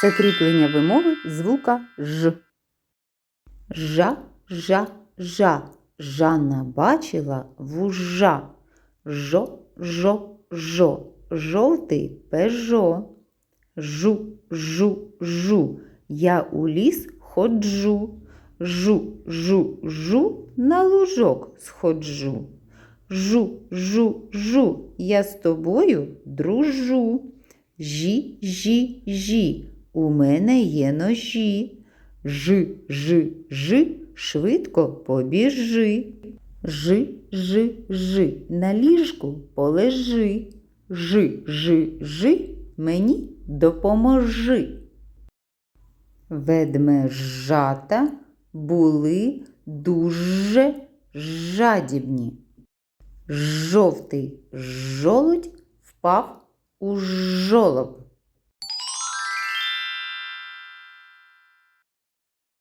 Це кріплення вимови звука Ж. Жа, жа, жа. Жанна бачила вужа. Жо, жо, жо. Жовтий пежо. Жу, жу, жу. Я у ліс ходжу. Жу, жу, жу, на лужок сходжу. Жу, жу, жу, я з тобою дружу. Жі, жі, жі, у мене є ножі. Жи, жи, швидко побіжи. Жи, жи, жи, на ліжку полежи. Жи, жи, жи, мені допоможи. Ведмежата були дуже жадібні. Жовтий жолудь впав у жолоб.